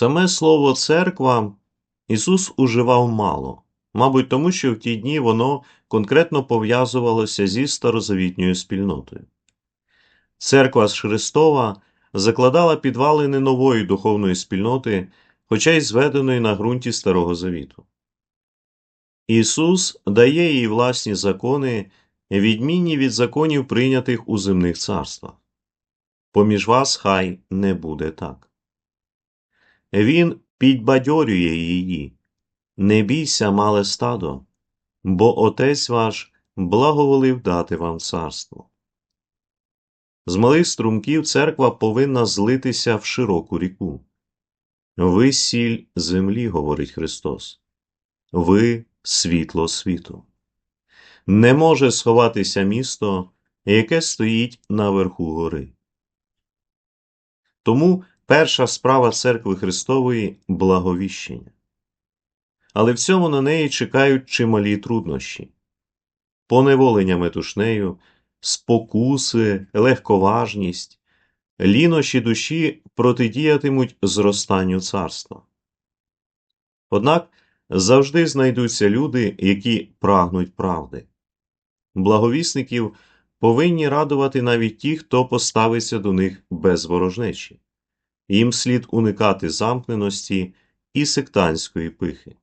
Саме слово церква Ісус уживав мало, мабуть, тому що в ті дні воно конкретно пов'язувалося зі старозавітньою спільнотою. Церква з Христова закладала підвалини нової духовної спільноти, хоча й зведеної на ґрунті Старого Завіту. Ісус дає їй власні закони, відмінні від законів, прийнятих у земних царствах. Поміж вас хай не буде так. Він підбадьорює її. Не бійся, мале стадо, бо Отець ваш благоволив дати вам царство. З малих струмків церква повинна злитися в широку ріку. Ви сіль землі, говорить Христос. Ви світло світу. Не може сховатися місто, яке стоїть наверху гори. Тому перша справа церкви Христової благовіщення. Але в цьому на неї чекають чималі труднощі, поневолення метушнею, спокуси, легковажність, лінощі душі протидіятимуть зростанню царства. Однак завжди знайдуться люди, які прагнуть правди. Благовісників повинні радувати навіть ті, хто поставиться до них без ворожнечі. Їм слід уникати замкненості і сектантської пихи.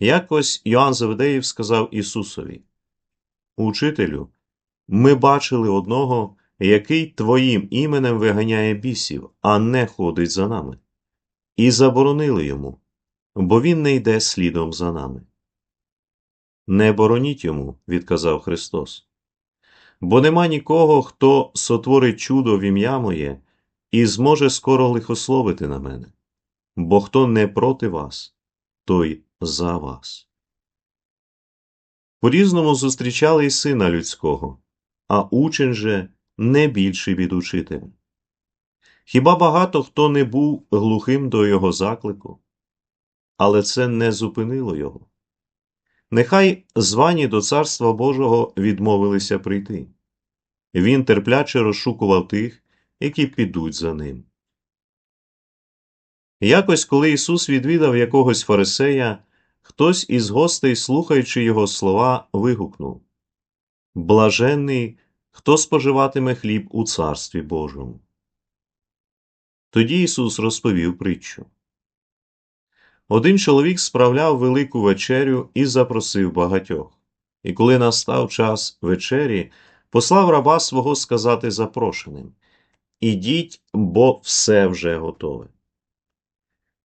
Якось Йоанн Завдеєв сказав Ісусові Учителю, ми бачили одного, який твоїм іменем виганяє бісів, а не ходить за нами, і заборонили йому, бо він не йде слідом за нами. Не бороніть йому, відказав Христос, бо нема нікого, хто сотворить чудо в ім'я моє і зможе скоро лихословити на мене, бо хто не проти вас, той за вас. По різному зустрічали й сина людського, а учень же не більший від учителя. Хіба багато хто не був глухим до його заклику? Але це не зупинило його. Нехай звані до Царства Божого відмовилися прийти. Він терпляче розшукував тих, які підуть за ним. Якось, коли Ісус відвідав якогось фарисея, хтось із гостей, слухаючи його слова, вигукнув Блаженний, хто споживатиме хліб у Царстві Божому. Тоді Ісус розповів притчу. Один чоловік справляв велику вечерю і запросив багатьох. І коли настав час вечері, послав раба свого сказати запрошеним Ідіть, бо все вже готове.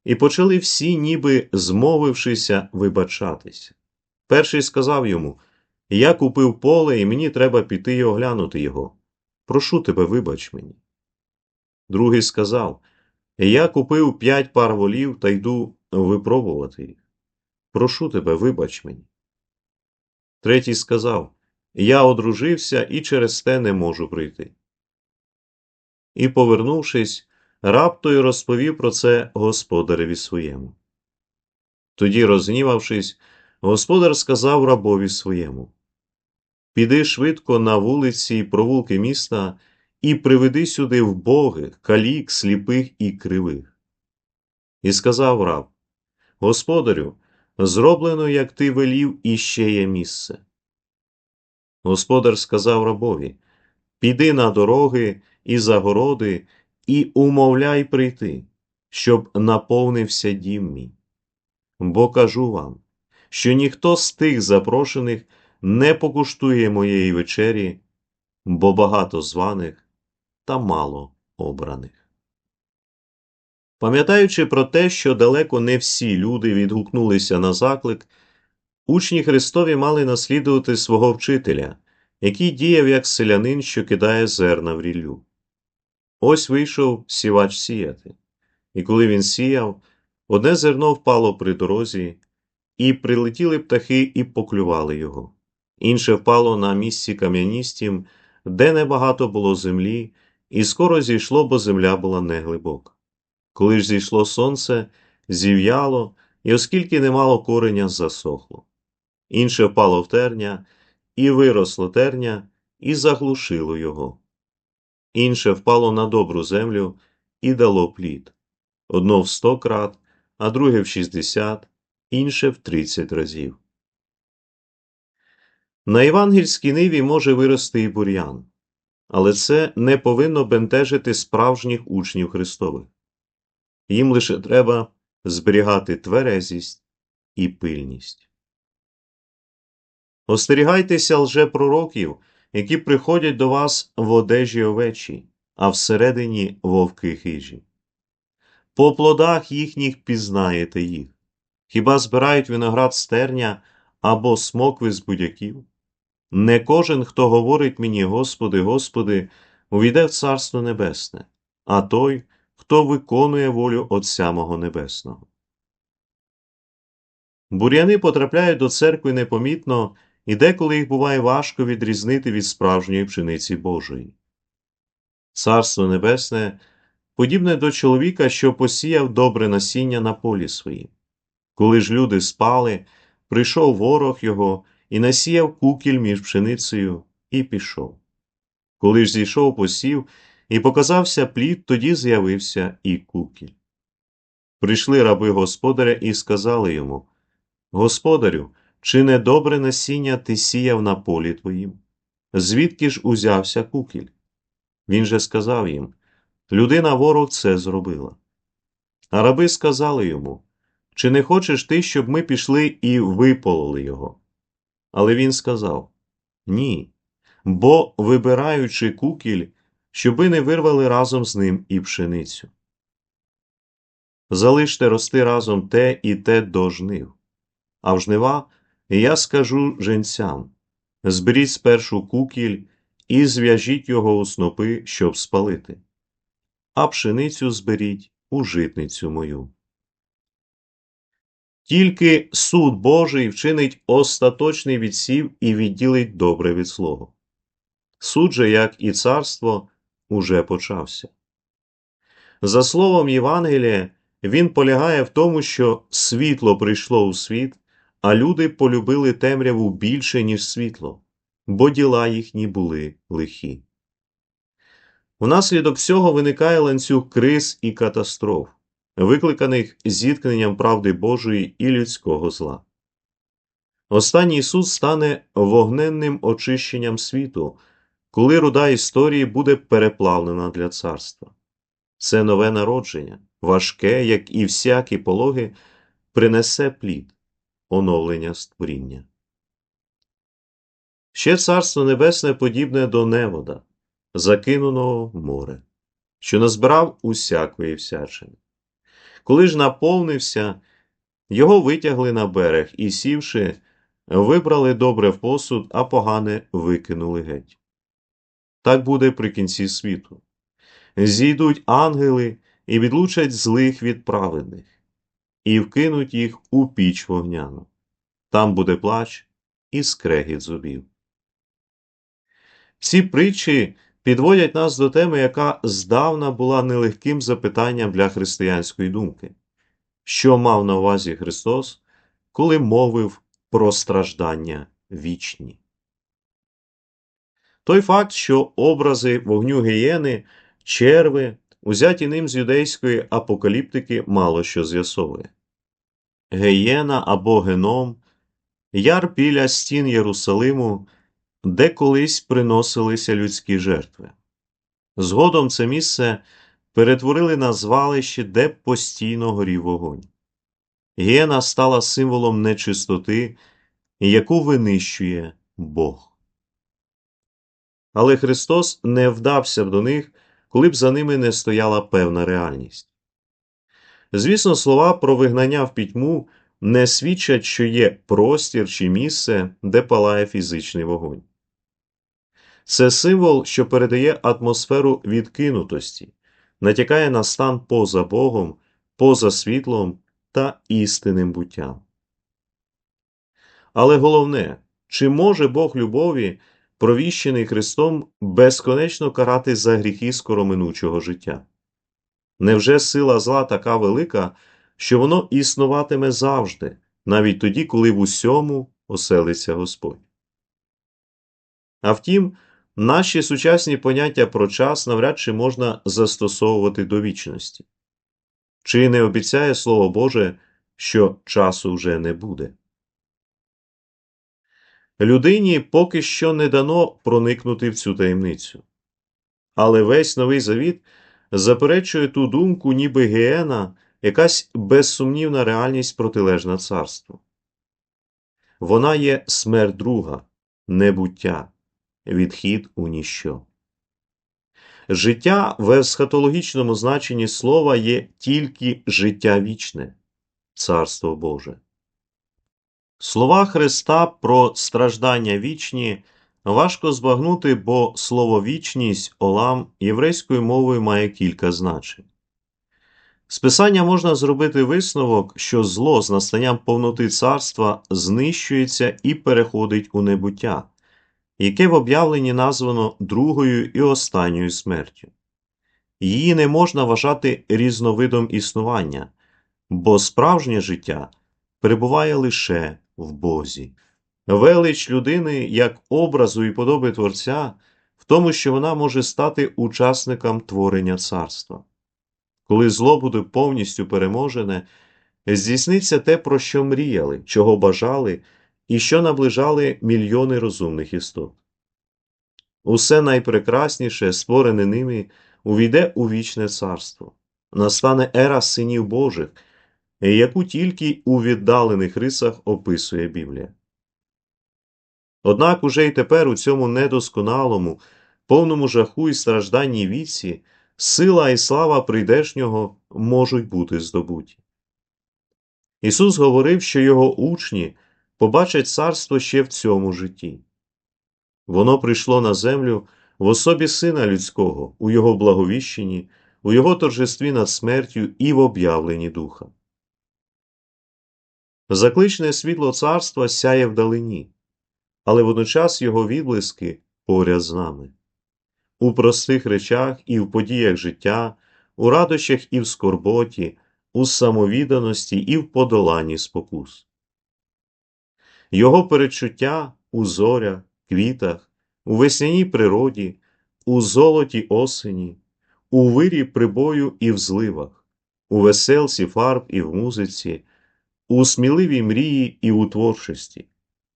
І почали всі, ніби змовившися, вибачатися. Перший сказав йому Я купив поле, і мені треба піти і оглянути його. Прошу тебе, вибач мені. Другий сказав Я купив п'ять пар волів та йду випробувати їх. Прошу тебе, вибач мені. Третій сказав Я одружився і через те не можу прийти. І, повернувшись, раптою розповів про це господареві своєму. Тоді, розгнівавшись, господар сказав рабові своєму Піди швидко на вулиці й провулки міста і приведи сюди вбогих, калік, сліпих і кривих. І сказав раб Господарю, зроблено, як ти велів, і ще є місце. Господар сказав рабові Піди на дороги і загороди, і умовляй прийти, щоб наповнився дім мій. Бо кажу вам, що ніхто з тих запрошених не покуштує моєї вечері, бо багато званих та мало обраних. Пам'ятаючи про те, що далеко не всі люди відгукнулися на заклик, учні Христові мали наслідувати свого вчителя, який діяв як селянин, що кидає зерна в ріллю. Ось вийшов сівач сіяти, і коли він сіяв, одне зерно впало при дорозі, і прилетіли птахи і поклювали його, інше впало на місці кам'яністім, де небагато було землі, і скоро зійшло, бо земля була неглибока. Коли ж зійшло сонце, зів'яло, і оскільки не мало кореня, засохло. Інше впало в терня, і виросло терня, і заглушило його. Інше впало на добру землю і дало плід. одно в сто крат, а друге в шістдесят, інше в тридцять разів. На євангельській ниві може вирости і бур'ян, але це не повинно бентежити справжніх учнів Христових. Їм лише треба зберігати тверезість і пильність. Остерігайтеся лжепророків, які приходять до вас в одежі овечі, а всередині вовки хижі. По плодах їхніх пізнаєте їх. Хіба збирають виноград з терня або смокви з будяків? Не кожен, хто говорить мені, Господи, Господи, увійде в Царство Небесне, а той, хто виконує волю Отця мого Небесного. Бур'яни потрапляють до церкви непомітно, і деколи їх буває важко відрізнити від справжньої пшениці Божої. Царство Небесне подібне до чоловіка, що посіяв добре насіння на полі своїм. Коли ж люди спали, прийшов ворог його і насіяв кукіль між пшеницею і пішов. Коли ж зійшов посів і показався плід, тоді з'явився і кукіль. Прийшли раби господаря і сказали йому Господарю, чи не добре насіння ти сіяв на полі твоїм? Звідки ж узявся кукіль? Він же сказав їм Людина ворог це зробила. А раби сказали йому Чи не хочеш ти, щоб ми пішли і випололи його? Але він сказав Ні, бо, вибираючи кукіль, щоби не вирвали разом з ним і пшеницю. Залиште рости разом те і те до жнив. А в жнива я скажу женцям зберіть спершу кукіль і зв'яжіть його у снопи, щоб спалити, а пшеницю зберіть у житницю мою. Тільки суд Божий вчинить остаточний відсів і відділить добре від злого. Суд же, як і царство, уже почався. За словом Євангелія, він полягає в тому, що світло прийшло у світ, а люди полюбили темряву більше, ніж світло, бо діла їхні були лихі. Внаслідок цього виникає ланцюг криз і катастроф, викликаних зіткненням правди Божої і людського зла. Останній суд стане вогненним очищенням світу, коли руда історії буде переплавлена для царства. Це нове народження, важке, як і всякі пологи, принесе плід, оновлення створіння. Ще царство небесне подібне до невода, закинуного в море, що назбирав усякої всячини. Коли ж наповнився, його витягли на берег і, сівши, вибрали добре в посуд, а погане викинули геть. Так буде при кінці світу. Зійдуть ангели і відлучать злих від праведних, і вкинуть їх у піч вогняну. Там буде плач і скрегіт зубів. Ці притчі підводять нас до теми, яка здавна була нелегким запитанням для християнської думки. Що мав на увазі Христос, коли мовив про страждання вічні? Той факт, що образи вогню гієни, черви, узяті ним з юдейської апокаліптики, мало що з'ясовує. Геєна або геном, яр біля стін Єрусалиму, де колись приносилися людські жертви. Згодом це місце перетворили на звалище, де постійно горів вогонь. Гієна стала символом нечистоти, яку винищує Бог. Але Христос не вдався б до них, коли б за ними не стояла певна реальність. Звісно, слова про вигнання в пітьму не свідчать, що є простір чи місце, де палає фізичний вогонь. Це символ, що передає атмосферу відкинутості, натякає на стан поза Богом, поза світлом та істинним буттям. Але головне, чи може Бог любові, провіщений Христом, безконечно карати за гріхи скороминучого життя? Невже сила зла така велика, що воно існуватиме завжди, навіть тоді, коли в усьому оселиться Господь? А втім, наші сучасні поняття про час навряд чи можна застосовувати до вічності. Чи не обіцяє Слово Боже, що часу вже не буде? Людині поки що не дано проникнути в цю таємницю. Але весь новий завіт заперечує ту думку, ніби гіена якась безсумнівна реальність протилежна царству. Вона є смерть друга, небуття, відхід у ніщо. Життя в есхатологічному значенні слова є тільки життя вічне, Царство Боже. Слова Христа про страждання вічні важко збагнути, бо слово вічність олам єврейською мовою має кілька значень. З писання можна зробити висновок, що зло з настанням повноти царства знищується і переходить у небуття, яке в об'явленні названо другою і останньою смертю. Її не можна вважати різновидом існування, бо справжнє життя перебуває лише в Бозі. Велич людини як образу і подоби Творця в тому, що вона може стати учасником творення царства. Коли зло буде повністю переможене, здійсниться те, про що мріяли, чого бажали і що наближали мільйони розумних істот. Усе найпрекрасніше, створене ними, увійде у вічне царство, настане ера синів Божих, яку тільки у віддалених рисах описує Біблія. Однак уже й тепер у цьому недосконалому, повному жаху і стражданні віці сила і слава прийдешнього можуть бути здобуті. Ісус говорив, що його учні побачать царство ще в цьому житті. Воно прийшло на землю в особі Сина Людського, у Його благовіщенні, у Його торжестві над смертю і в об'явленні Духа. Закличне світло царства сяє вдалині, але водночас його відблиски поряд з нами. У простих речах і в подіях життя, у радощах і в скорботі, у самовіданості і в подоланні спокус. Його передчуття у зорях, квітах, у весняній природі, у золоті осені, у вирі прибою і в зливах, у веселці фарб і в музиці, у сміливій мрії і у творчості,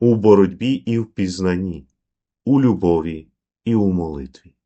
у боротьбі і в пізнанні, у любові і у молитві.